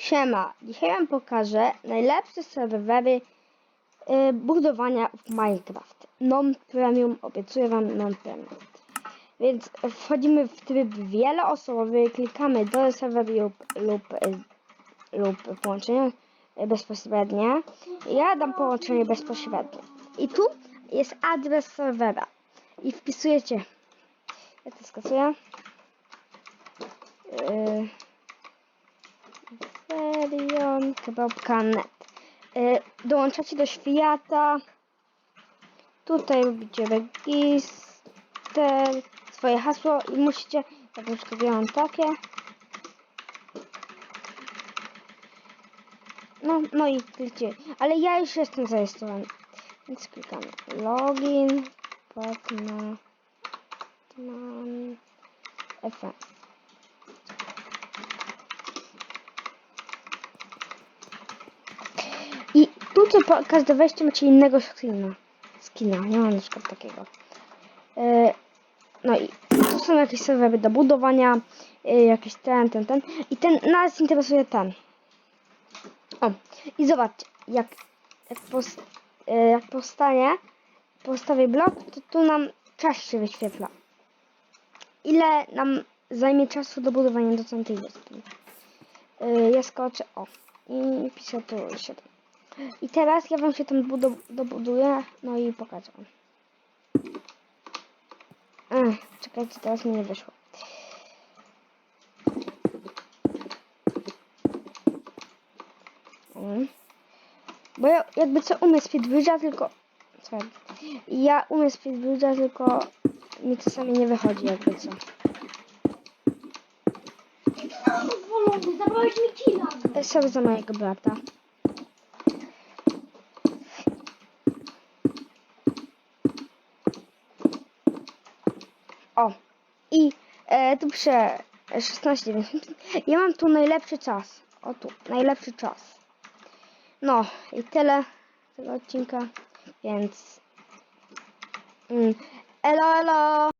Siema, dzisiaj wam pokażę najlepsze serwery y, budowania w Minecraft. Non Premium, obiecuję wam Non Premium. Więc wchodzimy w tryb wieloosobowy, klikamy do serweru lub, lub, y, lub połączenie bezpośrednie. Ja dam połączenie bezpośrednie. I tu jest adres serwera. I wpisujecie. Ja to skasuję. Yy, Ferion.net y, Dołączacie do świata. Tutaj robicie register, swoje hasło i musicie, jak na przykład mam takie. No, no i klikcie. Ale ja już jestem zarejestrowany. Więc klikamy login, Batman, FM. Co po każde wejście macie innego skina. Skina, nie mam na przykład takiego. E, no i tu są jakieś serwery do budowania, e, jakiś ten, ten, ten. I ten nas interesuje ten. O, i zobaczcie, jak, jak, pos, e, jak powstanie, postawię blok, to tu nam czas się wyświetla. Ile nam zajmie czasu do budowania do tamtej wyspy. E, ja skoczę, o, i piszę tu 7. I teraz ja wam się tam budu dobuduję, no i pokażę wam. Ech, czekajcie, teraz mi nie wyszło. Bo ja jakby co umiem speedbridge'a, tylko... Słuchaj, ja umiem speedbridge'a, tylko mi czasami nie wychodzi jakby co. Zabrałeś mi killa. Sobie za mojego brata. O, i e, tu piszę 16,90. Ja mam tu najlepszy czas. O tu, najlepszy czas. No i tyle tego odcinka, więc... Mm, elo, elo!